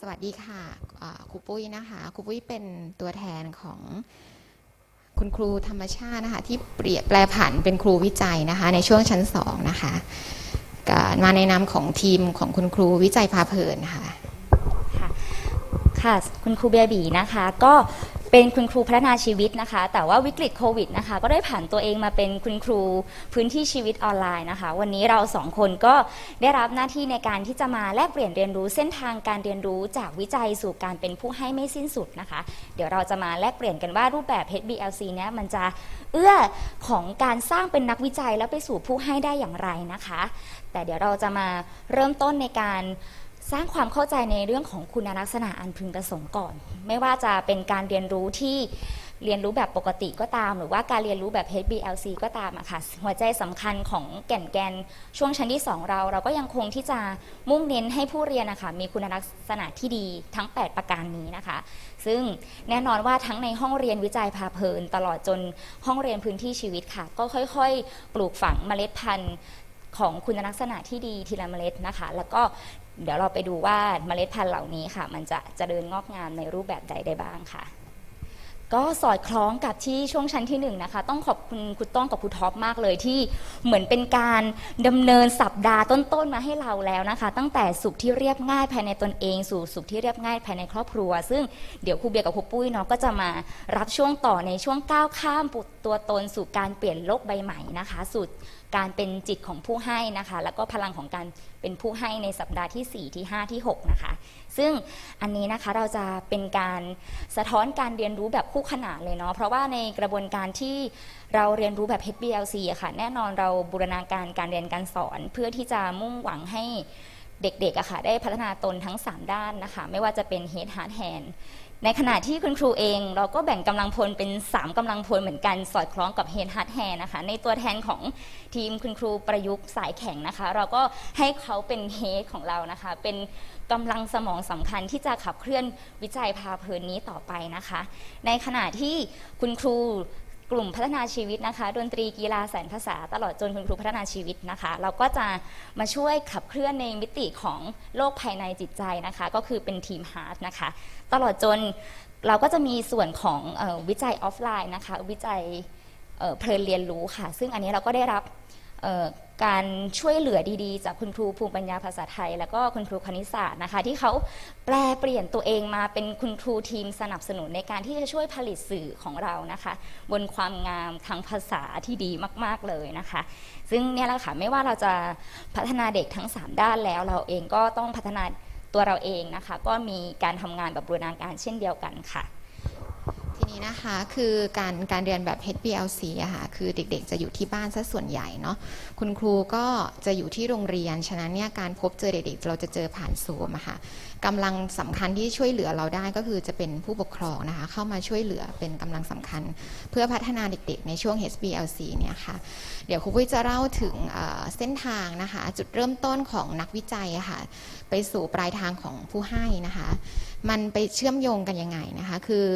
สวัสดีค่ะครูปุ้ยนะคะครูปุ้ยเป็นตัวแทนของคุณครูธรรมชาตินะคะที่เปลี่ยนแปลผันเป็นครูวิจัยนะคะในช่วงชั้นสองนะคะมาในนามของทีมของคุณครูวิจัยพาเพลินค่ะค่ะ คุณครูเบียบีนะคะ ก็ เป็นคุณครูพัฒนาชีวิตนะคะ แต่ว่าวิกฤตโควิดนะคะ ก็ได้ผ่านตัวเองมาเป็นคุณครูพื้นที่ชีวิตออนไลน์นะคะ วันนี้เราสองคนก็ได้รับหน้าที่ในการที่จะมาแลกเปลี่ยนเรียนรู้เส้นทางการเรียนรู้จากวิจัยสู่การเป็นผู้ให้ไม่สิ้นสุดนะคะ เดี๋ยวเราจะมาแลกเปลี่ยนกันว่ารูปแบบ HBLC เนี่ยมันจะเอื้อของการสร้างเป็นนักวิจัยแล้วไปสู่ผู้ให้ได้อย่างไรนะคะ แต่เดี๋ยวเราจะมาเริ่มต้นในการ สร้างความเข้าใจในเรื่องของคุณลักษณะอันพึงประสงค์ก่อน ไม่ว่าจะเป็นการเรียนรู้ที่เรียนรู้แบบปกติก็ตาม หรือว่าการเรียนรู้แบบ HBLC ก็ตามอะค่ะ หัวใจสำคัญของแก่นแกนช่วงชั้นที่ 2 เรา เราก็ยังคงที่จะมุ่งเน้นให้ผู้เรียนนะคะมีคุณลักษณะที่ดีทั้ง 8 ประการนี้นะคะ ซึ่งแน่นอนว่าทั้งในห้องเรียนวิจัยพาเพลิน ตลอดจนห้องเรียนพื้นที่ชีวิตค่ะ ก็ค่อย ๆ ปลูกฝังเมล็ดพันธุ์ของคุณลักษณะที่ดีทีละเมล็ดนะคะ แล้วก็ เดี๋ยวเราไปดูว่าเมล็ดพันธุ์เหล่านี้ค่ะ มันจะจะเจริญงอกงามในรูปแบบใดได้บ้างค่ะ ก็สอดคล้องกับที่ช่วงชั้นที่หนึ่งนะคะ ต้องขอบคุณคุณต้องกับคุณท็อปมากเลยที่เหมือนเป็นการดำเนินสัปดาห์ต้นๆมาให้เราแล้วนะคะ ตั้งแต่สุขที่เรียบง่ายภายในตนเอง สู่สุขที่เรียบง่ายภายในครอบครัว ซึ่งเดี๋ยวครูเบียร์กับครูปุ้ยเนาะก็จะมารับช่วงต่อในช่วงก้าวข้ามปุตัวตนสู่การเปลี่ยนโลกใบใหม่นะคะ สู่ การเป็นจิตของผู้ให้นะคะ แล้วก็พลังของการเป็นผู้ให้ในสัปดาห์ที่ 4 ที่ 5 ที่ 6 นะคะ ซึ่งอันนี้นะคะเราจะเป็นการสะท้อนการเรียนรู้แบบคู่ขนานเลยเนาะ เพราะว่าในกระบวนการที่เราเรียนรู้แบบ HBLC อะค่ะ แน่นอนเราบูรณาการการเรียนการสอนเพื่อที่จะมุ่งหวังให้เด็กๆอะค่ะได้พัฒนาตนทั้ง 3 ด้านนะคะ ไม่ว่าจะเป็น Head Heart Hand ในขณะที่คุณครูเองเราก็แบ่งกำลังพลเป็น 3กำลังพลเหมือนกันสอดคล้องกับเฮดฮัทแฮนะคะในตัวแทนของทีมคุณครูประยุกต์สายแข็งนะคะ เราก็ให้เขาเป็นเฮดของเรานะคะ เป็นกำลังสมองสำคัญที่จะขับเคลื่อนวิจัยพาเพลินนี้ต่อไปนะคะ ในขณะที่คุณครู กลุ่มพัฒนาชีวิตนะคะ ดนตรีกีฬาแสนภาษา ตลอดจนคุณครูพัฒนาชีวิตนะคะ เราก็จะมาช่วยขับเคลื่อนในมิติของโลกภายในจิตใจนะคะ ก็คือเป็นทีมฮาร์ดนะคะ ตลอดจนเราก็จะมีส่วนของออวิจัยออฟไลน์นะคะ วิจัยเเพลินเรียนรู้ค่ะ ซึ่งอันนี้เราก็ได้รับ การช่วยเหลือดีๆ จากคุณครูภูมิปัญญาภาษาไทย แล้วก็คุณครูคณิตศาสตร์นะคะ ที่เขาแปลเปลี่ยนตัวเองมาเป็นคุณครูทีมสนับสนุนในการที่จะช่วยผลิตสื่อของเรานะคะ บนความงามทางภาษาที่ดีมาก ๆเลยนะคะ ซึ่งเนี่ยแหละค่ะไม่ว่าเราจะพัฒนาเด็กทั้ง 3 ด้านแล้ว เราเองก็ต้องพัฒนาตัวเราเองนะคะ ก็มีการทำงานแบบบูรณาการเช่นเดียวกันค่ะ นี้นะคะคือการการเรียนแบบ HBLC อะค่ะคือเด็กๆ จะอยู่ที่บ้านซะส่วนใหญ่เนาะคุณครูก็จะอยู่ที่โรงเรียน ฉะนั้นเนี่ยการพบเจอเด็กๆ เราจะเจอผ่านซูมอะค่ะกำลังสำคัญที่ช่วยเหลือเราได้ก็คือจะเป็นผู้ปกครองนะคะ เข้ามาช่วยเหลือเป็นกำลังสำคัญ เพื่อพัฒนาเด็กๆ ในช่วง HBLC เนี่ยค่ะเดี๋ยวครูปุ้ยจะเล่าถึงเส้นทางนะคะ จุดเริ่มต้นของนักวิจัยอะค่ะไปสู่ปลายทางของผู้ให้นะคะ มันไปเชื่อมโยงกันยังไงนะคะ คือ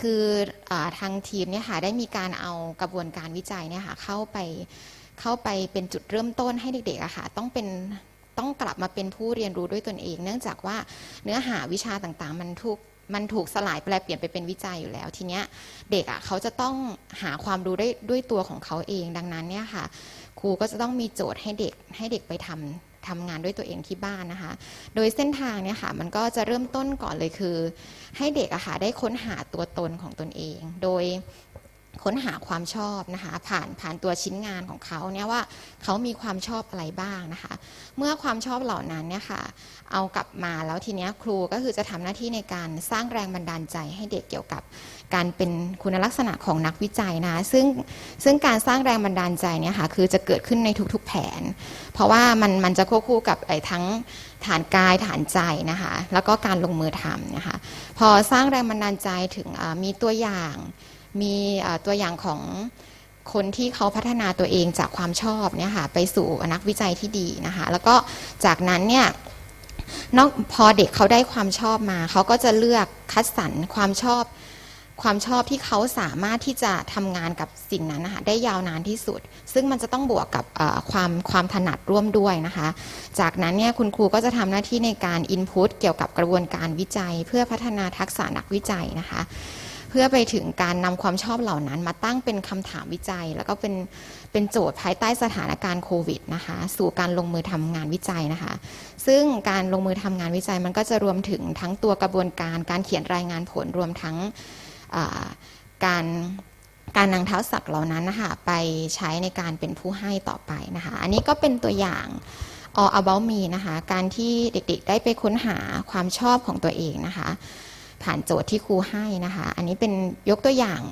คืออทางทีมเนี่ยค่ะได้มีการเอากระบวนการวิจัยเนี่ยค่ะเข้าไปเข้าไปเป็นจุดเริ่มต้นให้เด็กๆอะค่ะต้องเป็นต้องกลับมาเป็นผู้เรียนรู้ด้วยตนเอง เนื่องจากว่าเนื้อหาวิชาต่างๆ มันถูกมันถูกสลายแปลเปลี่ยนไปเป็นวิจัยอยู่แล้ว ทีเนี้ยเด็กอะเขาจะต้องหาความรู้ได้ด้วยตัวของเขาเองดังนั้นเนี่ยค่ะ ครูก็จะต้องมีโจทย์ให้เด็กให้เด็กไปทำ ทำงานด้วยตัวเองที่บ้านนะคะ โดยเส้นทางเนี่ยค่ะมันก็จะเริ่มต้นก่อนเลยคือ ให้เด็กอะค่ะได้ค้นหาตัวตนของตนเอง โดยค้นหาความชอบนะคะ ผ่านผ่านตัวชิ้นงานของเขาเนี่ยว่าเขามีความชอบอะไรบ้างนะคะ เมื่อความชอบเหล่านั้นเนี่ยค่ะเอากลับมาแล้วทีเนี้ยครูก็คือจะทำหน้าที่ในการสร้างแรงบันดาลใจให้เด็กเกี่ยวกับ การเป็นคุณลักษณะของนักวิจัยนะคะซึ่งซึ่งการสร้างแรงบันดาลใจเนี่ยค่ะคือจะเกิดขึ้นในทุกๆแผน เพราะว่ามันมันจะควบคู่กับไอ้ทั้งฐานกายฐานใจนะคะแล้วก็การลงมือทำนะคะพอสร้างแรงบันดาลใจถึงมีตัวอย่าง มีตัวอย่างของคนที่เขาพัฒนาตัวเองจากความชอบเนี่ยค่ะไปสู่นักวิจัยที่ดีนะคะแล้วก็จากนั้นเนี่ยนอกพอเด็กเขาได้ความชอบมา เขาก็จะเลือกคัดสรรความชอบ ความชอบที่เขาสามารถที่จะทำงานกับสิ่งนั้นนะคะได้ยาวนานที่สุด ซึ่งมันจะต้องบวกกับความความถนัดร่วมด้วยนะคะ จากนั้นเนี่ยคุณครูก็จะทำหน้าที่ในการ input เกี่ยวกับกระบวนการวิจัย เพื่อพัฒนาทักษะนักวิจัยนะคะ เพื่อไปถึงการนำความชอบเหล่านั้น มาตั้งเป็นคำถามวิจัย แล้วก็เป็นเป็นโจทย์ภายใต้สถานการณ์โควิดนะคะ สู่การลงมือทำงานวิจัยนะคะ ซึ่งการลงมือทำงานวิจัยมันก็จะรวมถึงทั้งตัวกระบวนการการเขียนรายงานผลรวมทั้ง การการนำเท้าศักดิ์เหล่านั้นนะคะไปใช้ในการเป็นผู้ให้ต่อไปนะคะ อันนี้ก็เป็นตัวอย่าง all about me นะคะ การที่เด็กๆ ได้ไปค้นหาความชอบของตัวเองนะคะ ผ่านโจทย์ที่ครูให้นะคะ อันนี้เป็นยกตัวอย่าง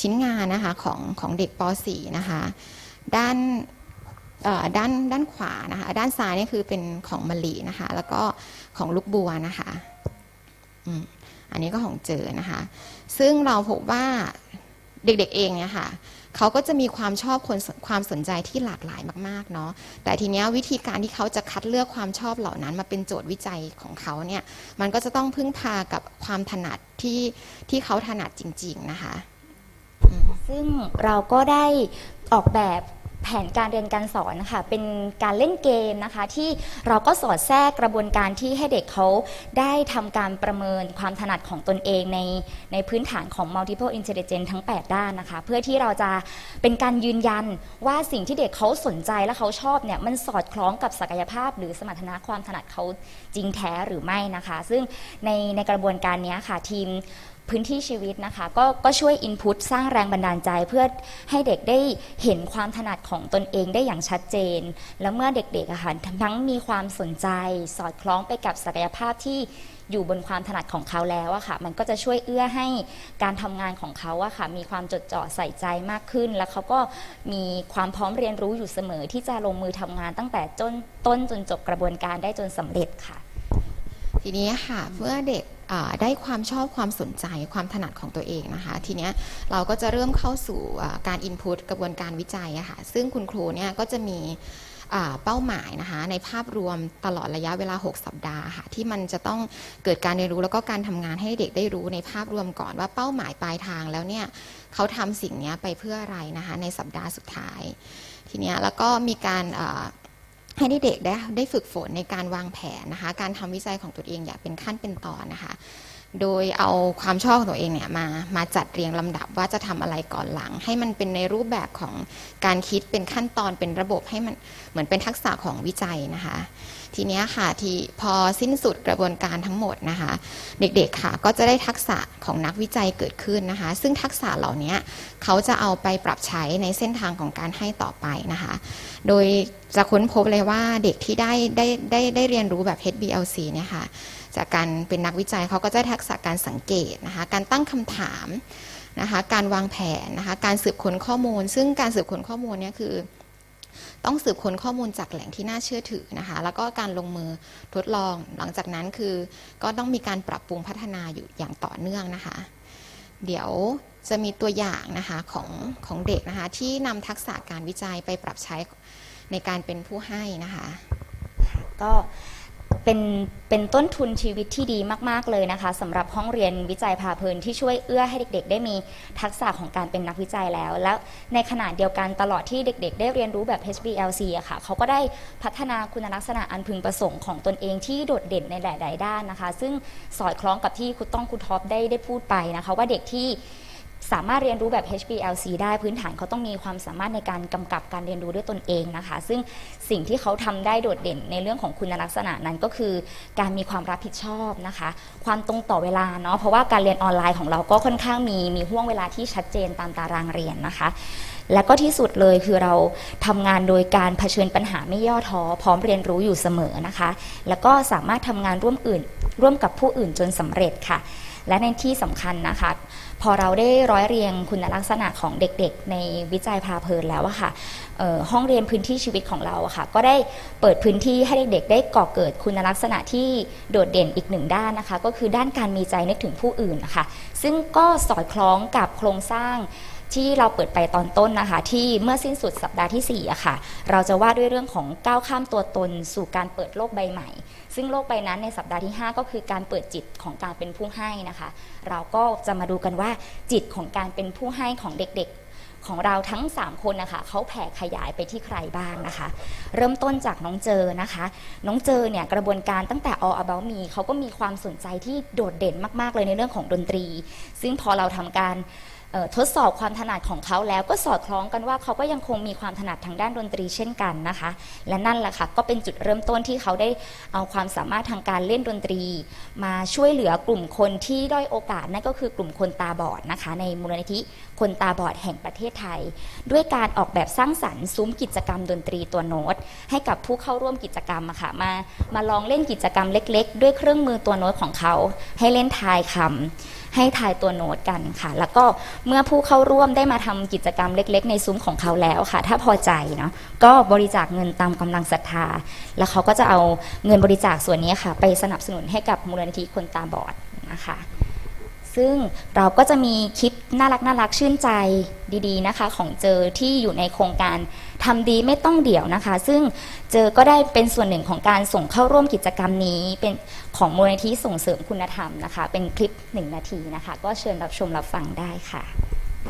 ชิ้นงานนะคะของของเด็กป .4 นะคะ ด้านด้านด้านขวานะคะ ด้านซ้ายนี่คือเป็นของมะลินะคะ แล้วก็ของลูกบัวนะคะอืม อันนี้ก็ของเจอนะคะ ซึ่งเราพบว่าเด็กๆเองเนี่ยค่ะเขาก็จะมีความชอบคนความสนใจที่หลากหลายมากๆเนาะแต่ทีเนี้ยวิธีการที่เขาจะคัดเลือกความชอบเหล่านั้นมาเป็นโจทย์วิจัยของเขาเนี่ยมันก็จะต้องพึ่งพากับความถนัดที่ที่เขาถนัดจริง ๆนะคะ ซึ่งเราก็ได้ออกแบบ แผนการเรียนการสอนนะคะเป็นการเล่นเกมนะคะ ที่เราก็สอดแทรกกระบวนการที่ให้เด็กเขาได้ทำการประเมินความถนัดของตนเองในในพื้นฐานของ multiple intelligence ทั้ง 8 ด้านนะคะ เพื่อที่เราจะเป็นการยืนยันว่าสิ่งที่เด็กเขาสนใจและเขาชอบเนี่ยมันสอดคล้องกับศักยภาพ หรือสมรรถนะความถนัดเขาจริงแท้หรือไม่นะคะ ซึ่งในในกระบวนการนี้ค่ะทีม พื้นที่ชีวิตนะคะ ก็ก็ช่วยอินพุตสร้างแรงบันดาลใจเพื่อให้เด็กได้เห็นความถนัดของตนเองได้อย่างชัดเจน แล้วเมื่อเด็กๆอะค่ะทั้งมีความสนใจ สอดคล้องไปกับศักยภาพที่อยู่บนความถนัดของเขาแล้วอะค่ะ มันก็จะช่วยเอื้อให้การทำงานของเขาอะค่ะ มีความจดจ่อใส่ใจมากขึ้น แล้วเขาก็มีความพร้อมเรียนรู้อยู่เสมอที่จะลงมือทำงานตั้งแต่ต้นต้นจนจบกระบวนการได้จนสำเร็จค่ะ ทีนี้ค่ะเมื่อเด็ก ได้ความชอบความสนใจความถนัดของตัวเองนะคะทีเนี้ยเราก็จะเริ่มเข้าสู่การอินพุตกระบวนการวิจัยอะค่ะซึ่งคุณครูเนี่ยก็จะมีเป้าหมายนะคะในภาพรวมตลอดระยะเวลา 6 สัปดาห์ค่ะที่มันจะต้องเกิดการเรียนรู้แล้วก็การทำงานให้เด็กได้รู้ในภาพรวมก่อนว่าเป้าหมายปลายทางแล้วเนี่ยเขาทำสิ่งนี้ไปเพื่ออะไรนะคะในสัปดาห์สุดท้าย ทีเนี้ยแล้วก็มีการ ให้เด็กๆได้ได้ฝึกฝนในการวางแผนนะคะ การทำวิจัยของตัวเองอย่างเป็นขั้นเป็นตอนนะคะ โดยเอาความชอบของตัวเองเนี่ยมามาจัดเรียงลำดับว่าจะทำอะไรก่อนหลัง ให้มันเป็นในรูปแบบของการคิดเป็นขั้นตอนเป็นระบบให้มันเหมือนเป็นทักษะของวิจัยนะคะ ทีนี้ค่ะที่พอสิ้นสุดกระบวนการทั้งหมดนะคะ เด็กๆค่ะก็จะได้ทักษะของนักวิจัยเกิดขึ้นนะคะ ซึ่งทักษะเหล่านี้เขาจะเอาไปปรับใช้ในเส้นทางของการให้ต่อไปนะคะ โดยจะค้นพบเลยว่าเด็กที่ได้ได้ได้ได้เรียนรู้แบบ HBLC เนี่ยค่ะ จากการเป็นนักวิจัยเขาก็จะได้ทักษะการสังเกตนะคะการตั้งคำถามนะคะการวางแผนนะคะการสืบค้นข้อมูล ซึ่งการสืบค้นข้อมูลเนี่ยคือต้องสืบค้นข้อมูลจากแหล่งที่น่าเชื่อถือนะคะ แล้วก็การลงมือทดลอง หลังจากนั้นคือก็ต้องมีการปรับปรุงพัฒนาอยู่อย่างต่อเนื่องนะคะ เดี๋ยวจะมีตัวอย่างนะคะของของเด็กนะคะที่นำทักษะการวิจัยไปปรับใช้ในการเป็นผู้ให้นะคะ ก็ เป็นเป็นต้นทุนชีวิตที่ดีมากๆเลยนะคะสำหรับห้องเรียนวิจัยพาเพลินที่ช่วยเอื้อให้เด็ก ๆ ได้มีทักษะของการเป็นนักวิจัยแล้ว แล้วในขณะเดียวกันตลอดที่เด็ก ๆ ได้เรียนรู้แบบ HBLC อะค่ะเขาก็ได้พัฒนาคุณลักษณะอันพึงประสงค์ของตนเองที่โดดเด่นในหลาย ๆ ด้านนะคะ ซึ่งสอดคล้องกับที่คุณต้องคุณท็อปได้ได้พูดไปนะคะ ว่าเด็กที่ สามารถเรียนรู้แบบ HBLC ได้พื้นฐานเขาต้องมีความสามารถในการกำกับการเรียนรู้ด้วยตนเองนะคะ ซึ่งสิ่งที่เขาทำได้โดดเด่นในเรื่องของคุณลักษณะนั้นก็คือ การมีความรับผิดชอบนะคะ ความตรงต่อเวลาเนาะเพราะว่าการเรียนออนไลน์ของเราก็ค่อนข้างมีมีห่วงเวลาที่ชัดเจนตามตารางเรียนนะคะและก็ที่สุดเลยคือเราทำงานโดยการเผชิญปัญหาไม่ย่อท้อพร้อมเรียนรู้อยู่เสมอนะคะ แล้วก็สามารถทำงานร่วมอื่นร่วมกับผู้อื่นจนสำเร็จค่ะ และในที่สำคัญนะคะ พอเราได้ร้อยเรียงคุณลักษณะของเด็กๆ ในวิจัยพาเพลินแล้วอะค่ะห้องเรียนพื้นที่ชีวิตของเราอะค่ะ ก็ได้เปิดพื้นที่ให้เด็กๆ ได้ก่อเกิดคุณลักษณะที่โดดเด่นอีกหนึ่งด้านนะคะ ก็คือด้านการมีใจนึกถึงผู้อื่นนะคะซึ่งก็สอดคล้องกับโครงสร้างที่เราเปิดไปตอนต้นนะคะ ที่เมื่อสิ้นสุดสัปดาห์ที่4อะค่ะ เราจะว่าด้วยเรื่องของก้าวข้ามตัวตนสู่การเปิดโลกใบใหม่ ซึ่งโลกใบนั้นในสัปดาห์ที่ 5 ก็คือการเปิดจิตของการเป็นผู้ให้นะคะ เราก็จะมาดูกันว่าจิตของการเป็นผู้ให้ของเด็กๆของเราทั้ง 3 คนนะคะเขาแผ่ขยายไปที่ใครบ้างนะคะ เริ่มต้นจากน้องเจอนะคะ น้องเจอเนี่ยกระบวนการตั้งแต่ All About Me เขาก็มีความสนใจที่โดดเด่นมากๆเลยในเรื่องของดนตรี ซึ่งพอเราทำการ ทดสอบความถนัดของเขาแล้วก็สอดคล้องกันว่าเขาก็ยังคงมีความถนัดทางด้านดนตรีเช่นกันนะคะ และนั่นแหละค่ะก็เป็นจุดเริ่มต้นที่เขาได้เอาความสามารถทางการเล่นดนตรี มาช่วยเหลือกลุ่มคนที่ด้อยโอกาสนั่นก็คือกลุ่มคนตาบอดนะคะ ในมูลนิธิคนตาบอดแห่งประเทศไทย ด้วยการออกแบบสร้างสรรค์ซุ้มกิจกรรมดนตรีตัวโน้ต ให้กับผู้เข้าร่วมกิจกรรมอะค่ะมามาลองเล่นกิจกรรมเล็ก ๆ ด้วยเครื่องมือตัวโน้ตของเขา ให้เล่นทายคำ ให้ทายตัวโน้ตกันค่ะ แล้วก็เมื่อผู้เข้าร่วมได้มาทำกิจกรรมเล็ก ๆ ในซุ้มของเขาแล้วค่ะ ถ้าพอใจเนาะก็บริจาคเงินตามกำลังศรัทธา แล้วเขาก็จะเอาเงินบริจาคส่วนนี้ค่ะ ไปสนับสนุนให้กับมูลนิธิคนตาบอดนะคะ ซึ่งเราก็จะมีคลิปน่ารักน่ารักชื่นใจดีๆนะคะ ของเจอที่อยู่ในโครงการทำดีไม่ต้องเดี่ยวนะคะ ซึ่งเจอก็ได้เป็นส่วนหนึ่งของการส่งเข้าร่วมกิจกรรมนี้ เป็นของมูลนิธิส่งเสริมคุณธรรมนะคะ เป็นคลิปหนึ่งนาทีนะคะ ก็เชิญรับชมรับฟังได้ค่ะ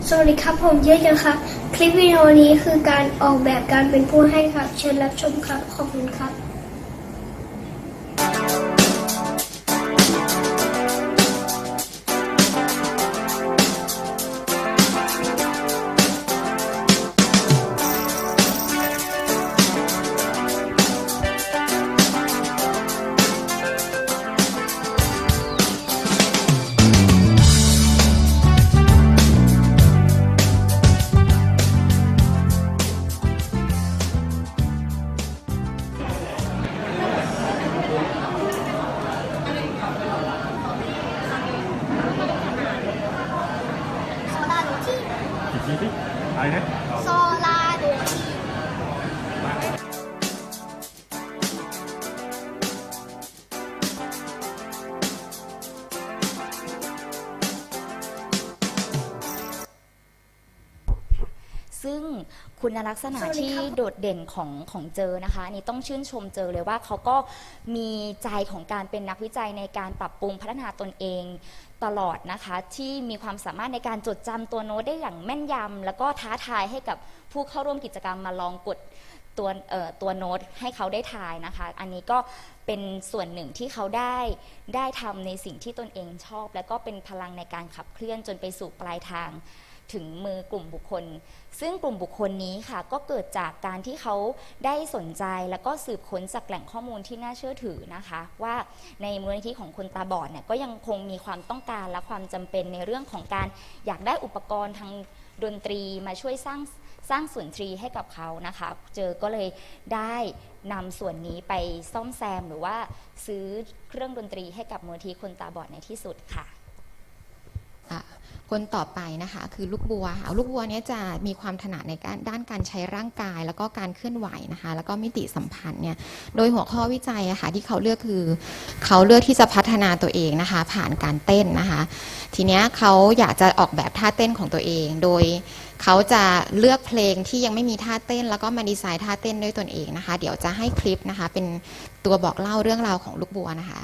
สวัสดีครับผมเยอะจังครับ คลิปวิดีโอนี้คือการออกแบบการเป็นผู้ให้ครับ เชิญรับชมครับขอบคุณครับ คุณลักษณะสวัสดีที่ครับโดดเด่นของของเจอนะคะอันนี่ต้องชื่นชมเจอเลยว่าเขาก็มีใจของการเป็นนักวิจัยในการปรับปรุงพัฒนาตนเองตลอดนะคะที่มีความสามารถในการจดจำตัวโน้ตได้อย่างแม่นยำแล้วก็ท้าทายให้กับผู้เข้าร่วมกิจกรรมมาลองกดตัวเอ่อตัวโน้ตให้เขาได้ทายนะคะ อันนี้ก็เป็นส่วนหนึ่งที่เขาได้ได้ทำในสิ่งที่ตนเองชอบ แล้วก็เป็นพลังในการขับเคลื่อนจนไปสู่ปลายทาง ถึงมือกลุ่มบุคคล ซึ่งกลุ่มบุคคลนี้ค่ะก็เกิดจากการที่เขาได้สนใจแล้วก็สืบค้นจากแหล่งข้อมูลที่น่าเชื่อถือนะคะ ว่าในมูลนิธิของคนตาบอดเนี่ยก็ยังคงมีความต้องการและความจำเป็นในเรื่องของการอยากได้อุปกรณ์ทางดนตรีมาช่วยสร้างสร้างส่วนทรีให้กับเขานะคะ เจอก็เลยได้นำส่วนนี้ไปซ่อมแซมหรือว่าซื้อเครื่องดนตรีให้กับมูลนิธิคนตาบอดในที่สุดค่ะ คนต่อไปนะคะคือลูกบัวค่ะลูกบัวเนี้ยจะมีความถนัดในการด้านการใช้ร่างกาย แล้วก็การเคลื่อนไหวนะคะ แล้วก็มิติสัมพันธ์เนี่ยโดยหัวข้อวิจัยอะค่ะที่เขาเลือกคือเขาเลือกที่จะพัฒนาตัวเองนะคะ ผ่านการเต้นนะคะ ทีเนี้ยเขาอยากจะออกแบบท่าเต้นของตัวเอง โดยเขาจะเลือกเพลงที่ยังไม่มีท่าเต้น แล้วก็มาดีไซน์ท่าเต้นด้วยตนเองนะคะ เดี๋ยวจะให้คลิปนะคะ เป็นตัวบอกเล่าเรื่องราวของลูกบัวนะคะ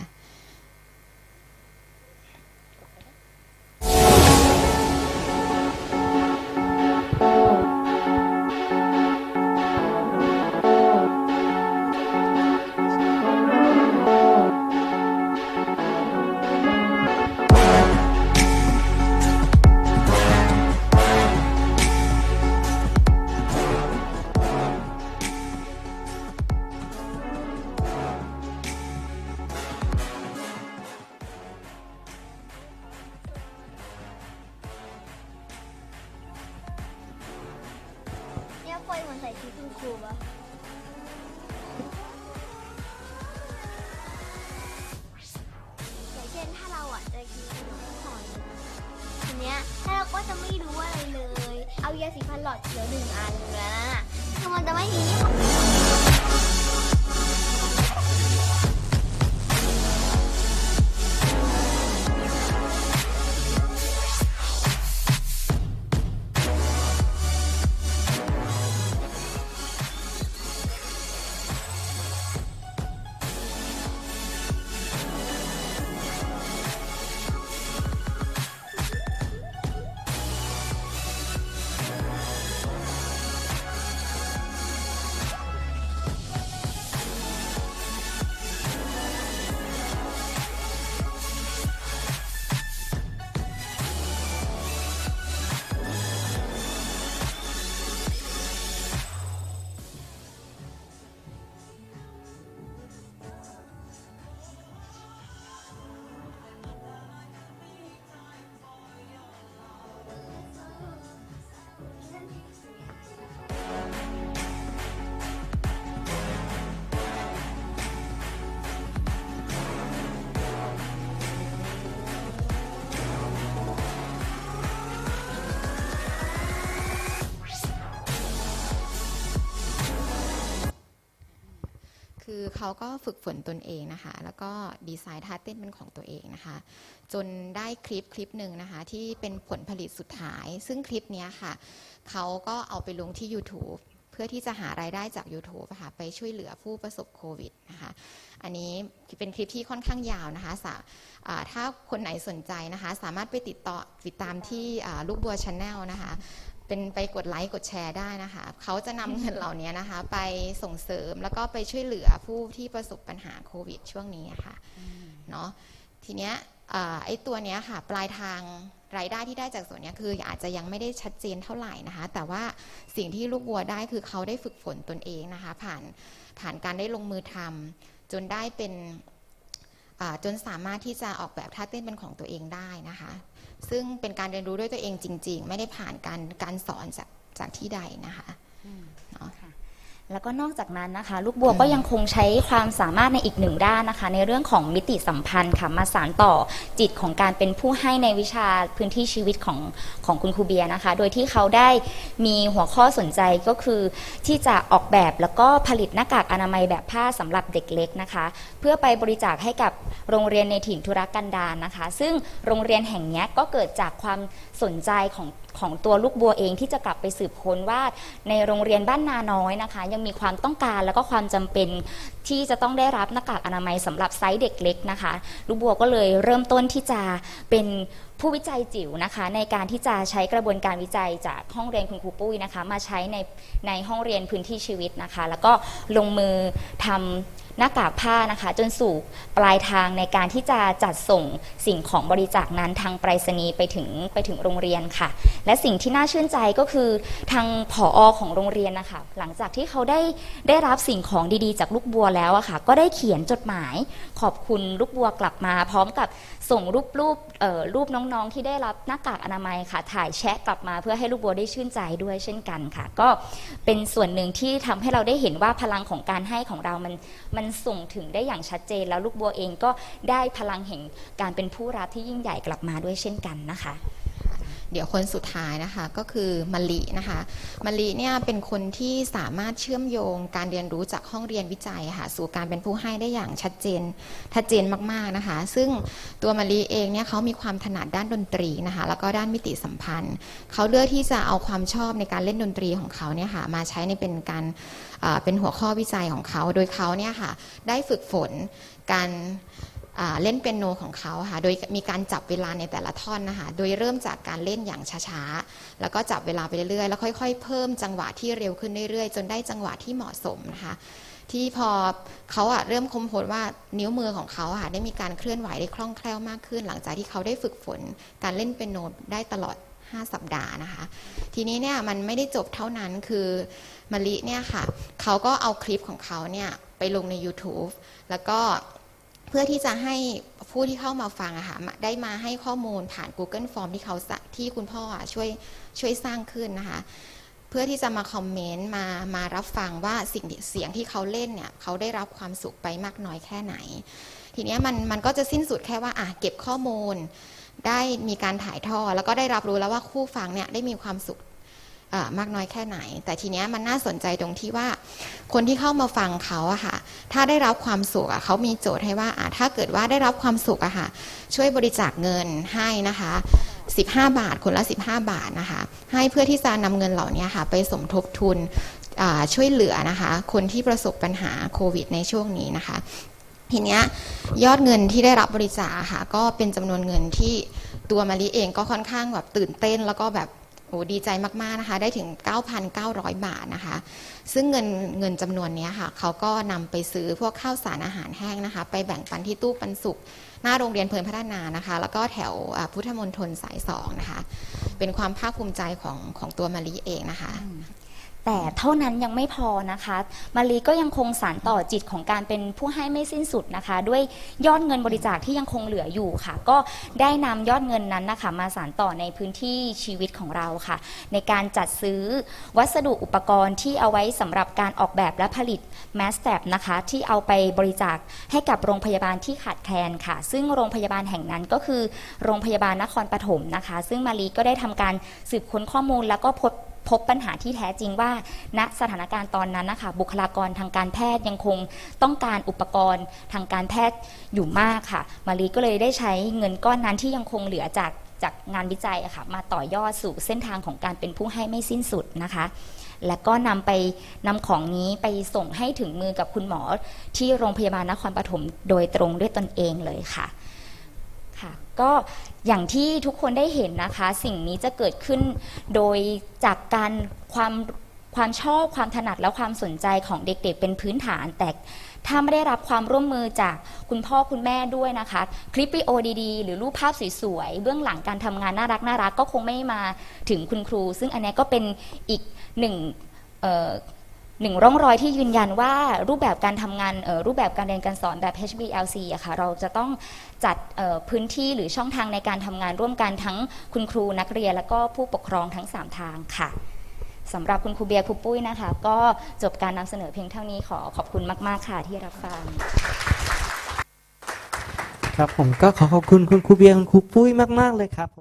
ี้ยเราก็จะไม่รู้อะไรเลย เอายาสีฟันหลอดเขียวหนึ่งอันนะคือมันจะไม่มียี่ห้อ คือเขาก็ฝึกฝนตนเองนะคะ แล้วก็ดีไซน์ท่าเต้นเป็นของตัวเองนะคะ จนได้คลิปคลิปหนึ่งนะคะ ที่เป็นผลผลิตสุดท้าย ซึ่งคลิปนี้ค่ะ เขาก็เอาไปลงที่ YouTube เพื่อที่จะหารายได้จาก YouTube ะค่ะไปช่วยเหลือผู้ประสบโควิดนะคะ อันนี้เป็นคลิปที่ค่อนข้างยาวนะคะสาถ้าคนไหนสนใจนะคะ สามารถไปติดต่อติดตามที่ลูกบัวชาแนลนะคะ เป็นไปกดไลค์กดแชร์ได้นะคะ เขาจะนำเงินเหล่านี้นะคะ ไปส่งเสริมแล้วก็ไปช่วยเหลือผู้ที่ประสบปัญหาโควิดช่วงนี้อะค่ะเนาะทีเนี้ยอ่าไอ้ตัวเนี้ยค่ะ ปลายทางรายได้ที่ได้จากส่วนเนี้ยคืออาจจะยังไม่ได้ชัดเจนเท่าไหร่นะคะ แต่ว่าสิ่งที่ลูกบัวได้คือเขาได้ฝึกฝนตนเองนะคะ ผ่านผ่านการได้ลงมือทำจนได้เป็นอ่าจนสามารถที่จะออกแบบท่าเต้นเป็นของตัวเองได้นะคะ ซึ่งเป็นการเรียนรู้ด้วยตัวเองจริง ๆ ไม่ได้ผ่านการการสอนจากจากที่ใดนะคะ แล้วก็นอกจากนั้นนะคะ ลูกบัวก็ยังคงใช้ความสามารถในอีกหนึ่งด้านนะคะ ในเรื่องของมิติสัมพันธ์ค่ะมาสานต่อจิตของการเป็นผู้ให้ในวิชาพื้นที่ชีวิตของของคุณครูเบียนะคะ โดยที่เขาได้มีหัวข้อสนใจก็คือที่จะออกแบบแล้วก็ผลิตหน้ากากอนามัยแบบผ้าสำหรับเด็กเล็กนะคะ เพื่อไปบริจาคให้กับโรงเรียนในถิ่นธุรกันดารนะคะ ซึ่งโรงเรียนแห่งนี้ก็เกิดจากความสนใจของของตัวลูกบัวเองที่จะกลับไปสืบค้นว่าในโรงเรียนบ้านนาน้อยนะคะยังมีความต้องการแล้วก็ความจำเป็นที่จะต้องได้รับหน้ากากอนามัยสำหรับไซส์เด็กเล็กนะคะ ลูกบัวก็เลยเริ่มต้นที่จะเป็น ผู้วิจัยจิ๋วนะคะ ในการที่จะใช้กระบวนการวิจัยจากห้องเรียนคุณครูปุ้ยนะคะ มาใช้ในในห้องเรียนพื้นที่ชีวิตนะคะ แล้วก็ลงมือทำหน้ากากผ้านะคะ จนสู่ปลายทางในการที่จะจัดส่งสิ่งของบริจาคนั้นทางไปรษณีย์ไปถึงไปถึงโรงเรียนค่ะ และสิ่งที่น่าชื่นใจก็คือทางผออของโรงเรียนนะคะหลังจากที่เขาได้ได้รับสิ่งของดีๆ จากลูกบัวแล้วอะค่ะ ก็ได้เขียนจดหมายขอบคุณลูกบัวกลับมา พร้อมกับส่งรูปรูปเอ่อรูปน้องๆที่ได้รับหน้ากากอนามัยค่ะ ถ่ายแชะกลับมาเพื่อให้ลูกบัวได้ชื่นใจด้วยเช่นกันค่ะ ก็เป็นส่วนหนึ่งที่ทำให้เราได้เห็นว่าพลังของการให้ของเรามันมันส่งถึงได้อย่างชัดเจน แล้วลูกบัวเองก็ได้พลังแห่งการเป็นผู้รับที่ยิ่งใหญ่กลับมาด้วยเช่นกันนะคะ เดี๋ยวคนสุดท้ายนะคะก็คือมะลินะคะมะลิเนี่ยเป็นคนที่สามารถเชื่อมโยงการเรียนรู้จากห้องเรียนวิจัยค่ะสู่การเป็นผู้ให้ได้อย่างชัดเจนชัดเจนมากๆนะคะ ซึ่งตัวมะลิเองเนี่ยเขามีความถนัดด้านดนตรีนะคะแล้วก็ด้านมิติสัมพันธ์ เขาเลือกที่จะเอาความชอบในการเล่นดนตรีของเขาเนี่ยค่ะมาใช้ในเป็นการเป็นหัวข้อวิจัยของเขา โดยเขาเนี่ยค่ะได้ฝึกฝนการ เล่นเปียโนของเขาค่ะโดยมีการจับเวลาในแต่ละท่อนนะคะโดยเริ่มจากการเล่นอย่างช้าๆ แล้วก็จับเวลาไปเรื่อยๆ แล้วค่อยๆ เพิ่มจังหวะที่เร็วขึ้นเรื่อยๆ จนได้จังหวะที่เหมาะสมนะคะที่พอเขาอะเริ่มคมพบว่านิ้วมือของเขาอะค่ะได้มีการเคลื่อนไหวได้คล่องแคล่วมากขึ้น หลังจากที่เขาได้ฝึกฝนการเล่นเปียโนได้ตลอด 5 สัปดาห์นะคะ ทีนี้เนี่ยมันไม่ได้จบเท่านั้นคือมะลิเนี่ยค่ะเขาก็เอาคลิปของเขาเนี่ยไปลงใน YouTube แล้วก็ เพื่อที่จะให้ผู้ที่เข้ามาฟังอะค่ะได้มาให้ข้อมูลผ่าน Google Form ที่เขาที่คุณพ่อช่วยช่วยสร้างขึ้นนะคะเพื่อที่จะมาคอมเมนต์มามารับฟังว่าสิ่งเสียงที่เขาเล่นเนี่ยเขาได้รับความสุขไปมากน้อยแค่ไหน ทีนี้มันมันก็จะสิ้นสุดแค่ว่าอะเก็บข้อมูล ได้มีการถ่ายทอดแล้วก็ได้รับรู้แล้วว่าคู่ฟังเนี่ยได้มีความสุข มากน้อยแค่ไหน แต่ทีเนี้ยมันน่าสนใจตรงที่ว่า คนที่เข้ามาฟังเขาอะค่ะ ถ้าได้รับความสุขอะเขามีโจทย์ให้ว่าอะถ้าเกิดว่าได้รับความสุขอะค่ะ ช่วยบริจาคเงินให้นะคะ 15 บาทคนละ 15 บาทนะคะ ให้เพื่อที่จะนำเงินเหล่านี้ค่ะ ไปสมทบทุนช่วยเหลือนะคะ คนที่ประสบปัญหาโควิดในช่วงนี้นะคะทีเนี้ยยอดเงินที่ได้รับบริจาคค่ะ ก็เป็นจำนวนเงินที่ตัวมาริเองก็ค่อนข้างแบบตื่นเต้น แล้วก็แบบ โอ้ดีใจมาก ๆ นะคะ ได้ถึง 9,900 บาทนะคะ ซึ่งเงินเงินจำนวนนี้ค่ะ เขาก็นำไปซื้อพวกข้าวสารอาหารแห้งนะคะ ไปแบ่งปันที่ตู้ปันสุกหน้าโรงเรียนเพลินพัฒนานะคะ แล้วก็แถวพุทธมณฑลสายสองนะคะ เป็นความภาคภูมิใจของของตัวมารีเองนะคะ แต่เท่านั้นยังไม่พอนะคะ มารีก็ยังคงสานต่อจิตของการเป็นผู้ให้ไม่สิ้นสุดนะคะ ด้วยยอดเงินบริจาคที่ยังคงเหลืออยู่ค่ะ ก็ได้นำยอดเงินนั้นนะคะ มาสานต่อในพื้นที่ชีวิตของเราค่ะ ในการจัดซื้อวัสดุอุปกรณ์ที่เอาไว้สำหรับการออกแบบและผลิตแมสแตบนะคะที่เอาไปบริจาคให้กับโรงพยาบาลที่ขาดแคลนค่ะ ซึ่งโรงพยาบาลแห่งนั้นก็คือโรงพยาบาลนครปฐมนะคะ ซึ่งมารีก็ได้ทำการสืบค้นข้อมูลแล้วก็พบ พบปัญหาที่แท้จริงว่า ณสถานการณ์ตอนนั้นนะคะบุคลากรทางการแพทย์ยังคงต้องการอุปกรณ์ทางการแพทย์อยู่มากค่ะ มารีก็เลยได้ใช้เงินก้อนนั้นที่ยังคงเหลือจากจากงานวิจัยะค่ะมาต่อยอดสู่เส้นทางของการเป็นผู้ให้ไม่สิ้นสุดนะคะ และก็นำไปนำของนี้ไปส่งให้ถึงมือกับคุณหมอที่โรงพยาบาลนครปฐมโดยตรงด้วยตนเองเลยค่ะ ก็อย่างที่ทุกคนได้เห็นนะคะ สิ่งนี้จะเกิดขึ้นโดยจากการความความชอบความถนัดและความสนใจของเด็กๆเป็นพื้นฐาน แต่ถ้าไม่ได้รับความร่วมมือจากคุณพ่อคุณแม่ด้วยนะคะ คลิปวิดีโอดีๆ หรือรูปภาพสวยๆเบื้องหลังการทำงานน่ารักน่ารักก็คงไม่มาถึงคุณครู ซึ่งอันนี้ก็เป็นอีกหนึ่ง หนึ่งร่องรอยที่ยืนยันว่ารูปแบบการทำงานรูปแบบการเรียนการสอนแบบ HBLC อะค่ะเราจะต้องจัดพื้นที่หรือช่องทางในการทำงานร่วมกันทั้งคุณครูนักเรียน แล้วก็ผู้ปกครองทั้ง 3 ทางค่ะสำหรับคุณครูเบียร์ครูปุ้ยนะคะ ก็จบการนำเสนอเพียงเท่านี้ขอขอบคุณมาก ๆ ค่ะที่รับฟัง ครับผมก็ขอขอบคุณคุณครูเบียร์คุณครูปุ้ยมาก ๆ เลยครับ